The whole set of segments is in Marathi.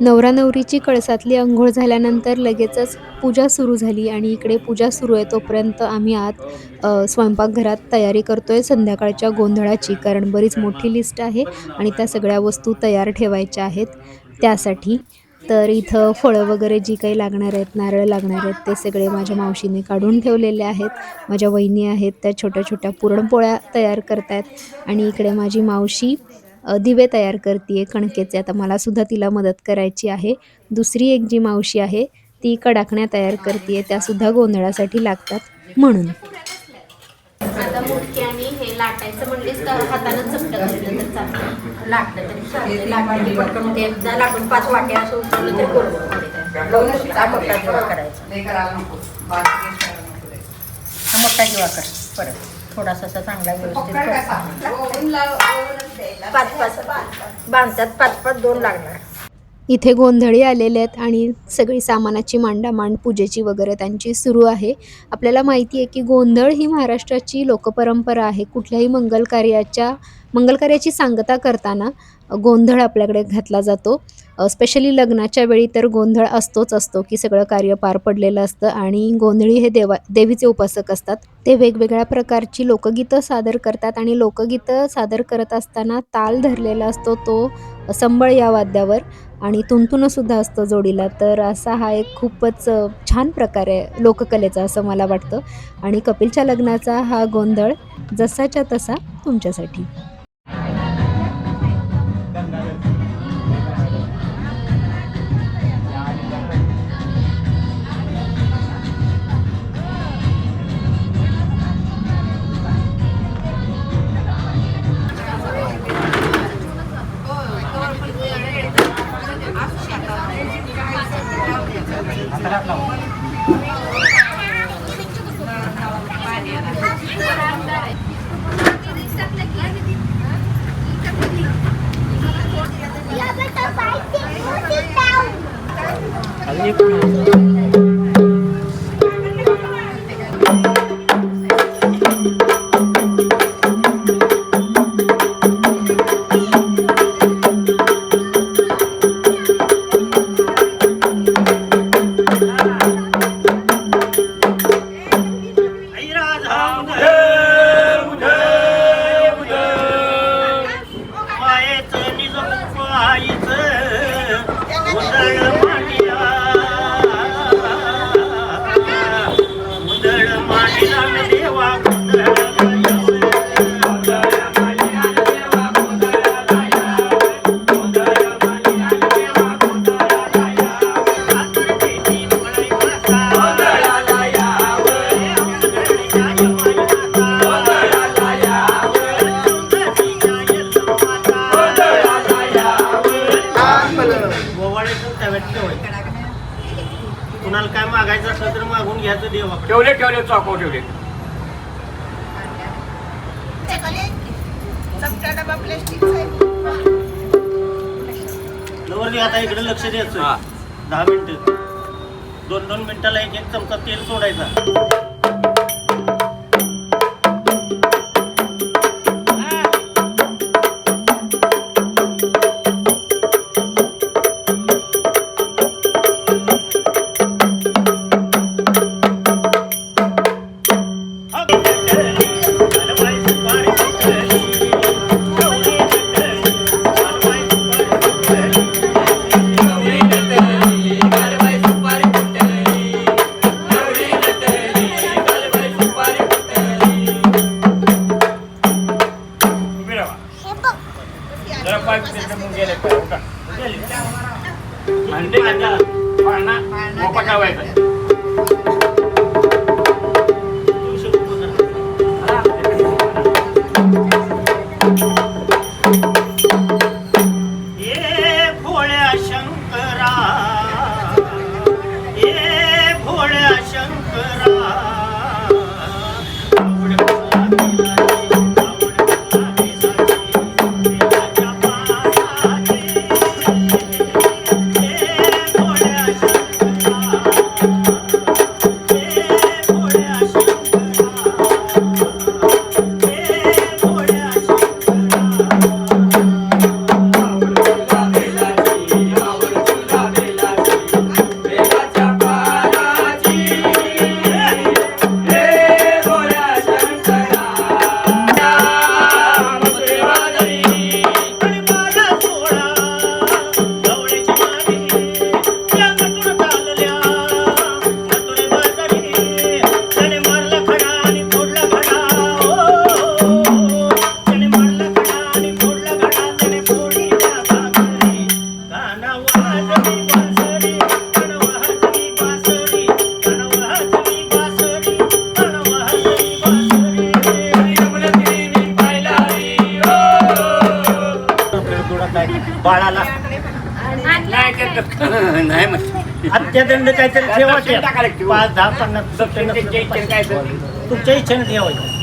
नवरा नवरीची कळसातली अंघोळ झाल्यानंतर लगेचच पूजा सुरू झाली आणि इकडे पूजा सुरू आहे. तोपर्यंत आम्ही आत स्वयंपाकघरात तयारी करतो आहे संध्याकाळच्या गोंधळाची कारण बरीच मोठी लिस्ट आहे आणि त्या सगळ्या वस्तू तयार ठेवायच्या आहेत त्यासाठी. तर इथं फळं वगैरे जी काही लागणार आहेत नारळ लागणार आहेत ते सगळे माझ्या मावशीने काढून ठेवलेले आहेत. माझ्या वहिनी आहेत त्या छोट्या छोट्या पुरणपोळ्या तयार करतायत. आणि इकडे माझी मावशी दिवे तयार करते कणकेचे. आता मला सुद्धा तिला मदत करायची आहे. दुसरी एक जी मावशी आहे ती कडाकण्या तयार करते त्यासुद्धा गोंधळासाठी लागतात म्हणून. आता मुटकी आणि हे लाटायचं म्हणलीस तर हातानं चपटं घातलं तर चालतं. लाटलं तरी चालतं. लाटलं की पटकन ते एकदा लाटून पाच वाट्या असं उचललं तरी गोल गोल होते. मोठा किंवा करायचा. मोठा किंवा कर. परत थोडासा असा चांगला व्यवस्थित. पाच पाच बांधतात पाच पाच दोन लागणार. इथे गोंधळी आलेले आहेत आणि सगळी सामानाची मांडामांड पूजेची वगैरे त्यांची सुरू आहे. आपल्याला माहिती आहे की गोंधळ ही महाराष्ट्राची लोकपरंपरा आहे. कुठल्याही मंगल कार्याच्या मंगल कार्याची सांगता करताना गोंधळ आपल्याकडे घातला जातो. स्पेशली लग्नाच्या वेळी तर गोंधळ असतोच असतो की सगळं कार्य पार पडलेलं असतं आणि गोंधळी हे देवा देवीचे उपासक असतात. ते वेगवेगळ्या प्रकारची लोकगीतं सादर करतात आणि लोकगीतं सादर करत असताना ताल धरलेला असतो तो संबळ या वाद्यावर आणि तुंतुणंसुद्धा असतं जोडीला. तर असा हा एक खूपच छान प्रकार आहे लोककलेचा असं मला वाटतं. आणि कपिलच्या लग्नाचा हा गोंधळ जसाच्या तसा तुमच्यासाठी. আলাইকুম ठेवले ठेवले चाकू ठेवले. आता इकडे लक्ष द्यायचं. दहा मिनिटं. दोन दोन मिनिटाला एक एक चमचा तेल सोडायचा. Yeah. बाळाला. नाही म्हणते हत्यादंड काहीतरी ठेवा दक्षिण टाकायला ठेवू. पाच दहा पन्नास तुमच्या इच्छेने ठेवायचं.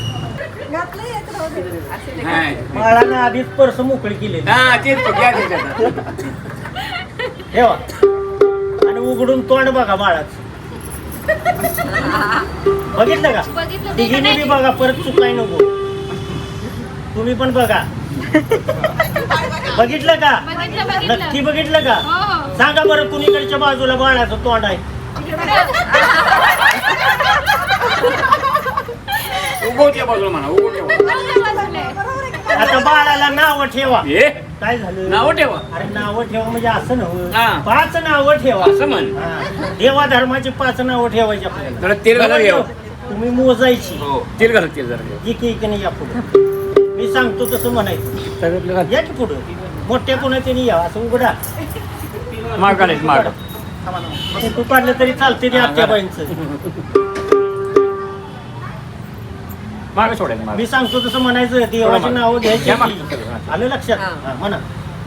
बाळानं आधीच पर्स मोकळी केली हा. ठेवा. आणि उघडून तोंड बघा बाळाच. बघितलं का? बघितलं. तिघीने बी बघा परत चुकाय नको. तुम्ही पण बघा. बघितलं का? बघितलं बघितलं. नक्की बघितलं का? हो हो. सांगा बरं कुणीकडच्या बाजूला बाळाचं तोंड आहे. उगवत्या बाजूला म्हणा उगवत्या बाजूला. आता बाळाला नाव ठेवा. हे काय झालं? नाव ठेवा. अरे नाव ठेवा म्हणजे असं हा. नव्हतं पाच नाव ठेवा. असं म्हण. हा. देवा धर्माची पाच नावं ठेवायची आपल्याला. जरा तेल घाला घ्यावं. तुम्ही मोजायची. हो तेल घाला तेल जरा घ्या. एक एक या पुढे. मी सांगतो तसं म्हणायचं. या की पुढं? मोठ्या पुन्हा त्यांनी या असं उघडा माग घालायचं माग तू काढलं तरी चालते ते आजच्या बाईंचं. माग सोडायचं माग. मी सांगतो तसं म्हणायचं देवाची नावं घ्यायची घ्या माग. आलं लक्षात? हा, म्हणा.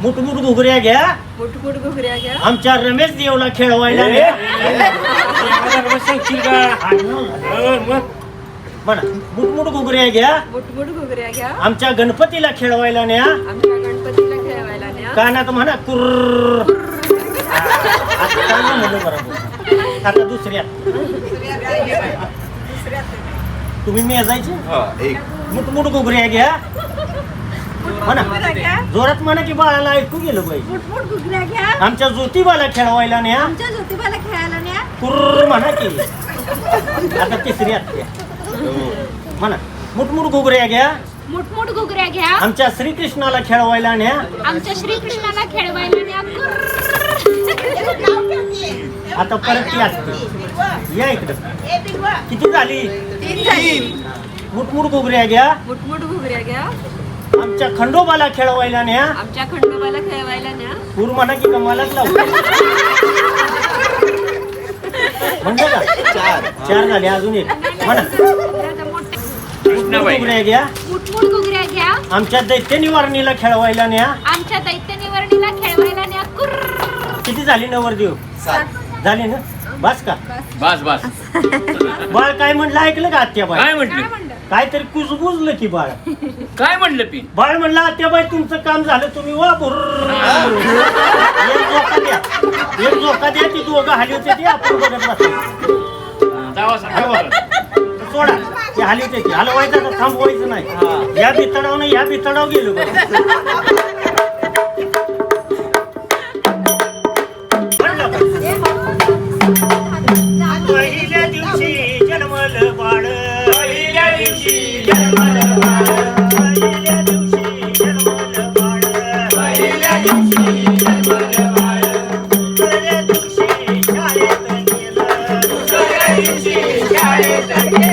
मुठ मुठ घुगऱ्या घ्या. मुठमुठ घुगऱ्या घ्या. आमच्या रमेश देवला खेळवायला सांगशील का मग म्हणा. मुठ मुठ घुगऱ्या घ्या. मुठमुठ घुगऱ्या घ्या. आमच्या गणपतीला खेळवायला न्या. आमच्या गणपतीला खेळवायला न्या कानात म्हणा कुर्र आता म्हणलं बरोबर आता दुसऱ्या. तुम्ही मेजायचे मुठ मुठ घुगऱ्या घ्या. म्हणा. जोरात म्हणा की बाळाला ऐकू गेलं पाहिजे आमच्या ज्योतिबाला खेळवायला न्या. आमच्या ज्योतिबाला खेळायला न्या. कुर्र म्हणा की. आता तिसरी आत्या म्हणा. मुठमुठ घुगऱ्या घ्या. मुठमुठ घुगऱ्या घ्या. आमच्या श्रीकृष्णाला खेळवायला न्या. आमच्या श्रीकृष्णाला खेळवायला न्या. आता परत ती असते या इकडं. किती झाली? मुठमुठ घुगऱ्या घ्या. मुठमुठ घुगऱ्या घ्या. आमच्या खंडोबाला खेळवायला न्या. आमच्या खंडोबाला खेळवायला न्या. पूर म्हणा की कमालाच लावू. म्हणलं का? चार. चार झाले अजून एक. म्हणा. कृष्णाबाई घुगऱ्या घ्या? मुठमुठ घुगऱ्या घ्या? आमच्या दैत्य निवारणीला खेळवायला न्या. आमच्या दैत्य निवर्णीला खेळवायला न्या. कुर्र. किती झाली नवरदेव? झाली ना? बस का? बस बस. बाळ काय म्हणलं? ऐकलं का आत्याबाई काय म्हटलं? काहीतरी कुजबुजलं की बाळ. काय म्हटलं पी बाळ म्हणलं आत्याबाई तुमचं काम झालं तुम्ही वा बुर्र. एक झोका द्या. एक झोका द्या ती दोघं हाली होते ते आपण बघत जावा सांगा सोडा. ते हाली ते हलवायचं आता थांबवायचं नाही. या बितडाव या बितडाव गेलो? पहिल्या दिवशी जन्मल बाळ. पहिल्या दिवशी जन्मल बाळ. पहिल्या दिवशी जन्मल बाळ. पहिल्या दिवशी जन्मल बाळ. दुसऱ्या दिवशी शाळेत गेलं दुसऱ्या दिवशी शाळेत गेलं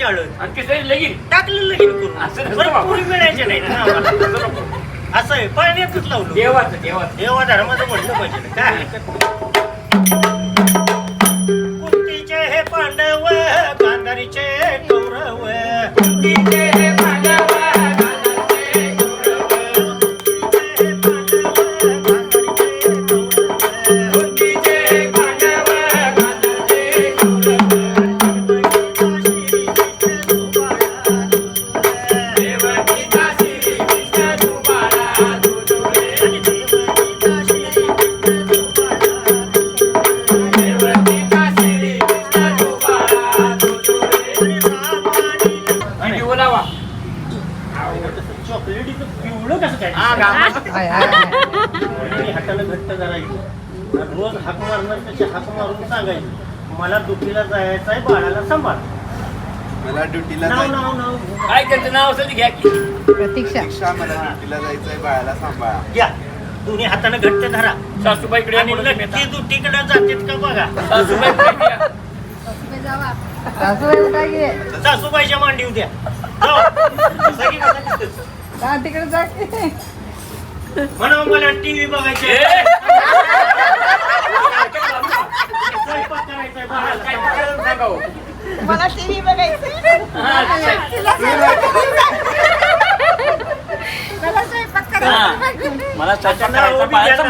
शाळेत आणि लगीन टाकलं लगीन करून असं नसतं बरं बाबा. पुरी मिळायचे नाही ना आम्हाला. असं नको. असं आहे पळण्यातच लावलं देवाचं देवाचं देवा धर्माचं म्हटलं पाहिजे ना. काय कुंतीचे हे पांडव गांधारीचे हाक मारणार तसे हाक मारून सांगायचं. मला दुखीला जायचं आहे बाळाला सांभाळ. मला ड्युटीला नाव जायचं. नाव नाव. काय त्यांचं नाव असेल ते घ्या की. रिक्षा मला ड्युटीला जायचंय बाळाला सांभाळा. घ्या. दोन्ही हाताने घट्ट धरा. सासूबाईकडे आणि नक्की. दुटीकडे जातात का बघा. सासूबाईकडे घ्या. सासूबाईच्या मांडी उद्या. बसा तिथंच. म्हणा मला टीव्ही बघायची आहे करायचा आहे काय बाळाला. कळलं सांगा हो. मला टीव्ही बघायचं मला स्वयंपाक. मला करायचा बाळाचा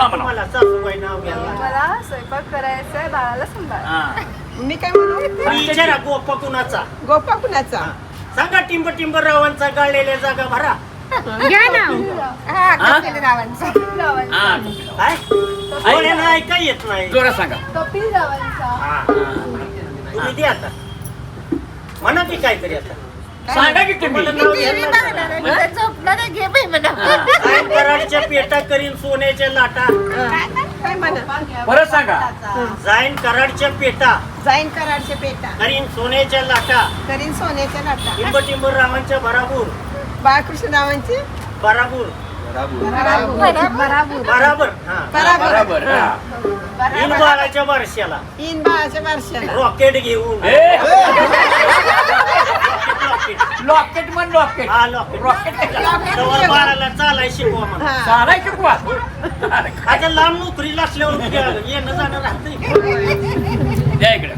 नाव घ्या. मला स्वयंपाक करायचा आहे बाळाला सांभाळ. हा. मी काय म्हणू? विचारा गोपा कुणाचा. गोपा कुणाचा? सांगा टिंब टिंब रावांचा गाळलेल्या जागा भरा. घ्या ना. हा कपिल रावांचा. हा. काय? डोळ्यानं ऐका येत नाही. जोरात सांगा. कपिल रावांचा. हा. तुम्ही द्या आता. म्हणा की काहीतरी आता. सांगा की तुम्ही. मला नाव घ्यायला लागलं. झोपणार घे बाई म्हणा. काय कराडच्या पेटा करीन सोन्याच्या लाटा. काय म्हणा? परत सांगा. जाईन कराडच्या पेटा. जाईन कराडचे पेटा. करीन सोन्याच्या लाटा. करीन सोन्याच्या लाटा. टिंब टिंब रावांच्या बराबूर बाळकृष्ण रावांची बराबूर. बराबर. बराबर हा. बरोबर. हा. इन बाळाच्या बारशाला इन बाळाच्या बारशाला रॉकेट घेऊन. ए, रॉकेट. लॉकेट म्हण लॉकेट. हा रॉकेट तेव्हा बाळाला चालाय शिकवा म्हणा हा. चालाय शिकवा. आता लांब नोकरीला असल्यावर येणं जाणं राहतंय. द्या इकडे.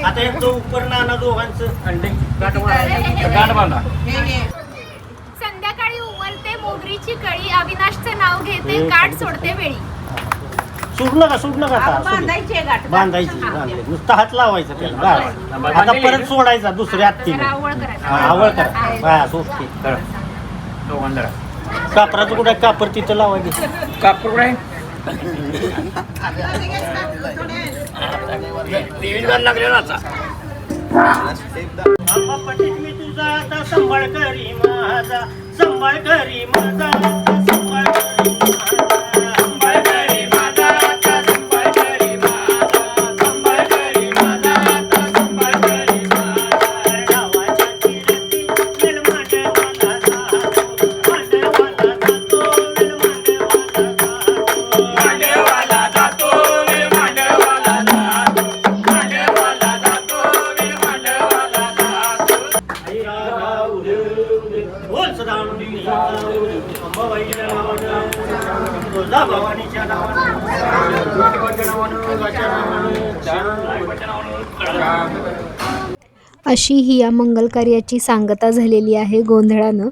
आता एक तो उपर नाना दोघांचं अंडे गाठ बांधा. गाठ बांधा संध्याकाळी उमलते मोगरीची कळी अविनाशचं नाव घेते काठ सोडते वेळी सुट नका सुट नका आता सोडू. बांधायची गाठ बांधायची बांधायची नुसता हात लावायचा त्याला गाठ. आता परत सोडायचा दुसऱ्या हत्तीने आवळ करायचं हा, आवळ करा हा सोडते. दोघांना. कापराचं कुठे कापर तिथं लावायचं कापूर कुठे आहे? टीव्ही घाल आता पटेल मी तुझा आता संभाळ करी माझा संभाळ करी माझा अशी ही या मंगल कार्याची सांगता झालेली आहे गोंधळानं.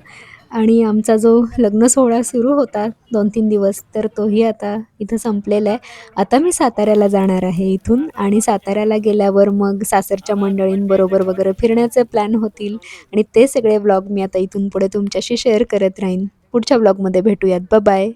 आणि आमचा जो लग्न सोहळा सुरू होता दोन तीन दिवस तर तोही आता इथं संपलेला आहे. आता मी साताऱ्याला जाणार आहे इथून आणि साताऱ्याला गेल्यावर मग सासरच्या मंडळींबरोबर वगैरे फिरण्याचे प्लॅन होतील. आणि ते सगळे व्लॉग मी आता इथून पुढे तुमच्याशी शेअर करत राहीन. पुढच्या व्लॉगमध्ये भेटूयात. बाय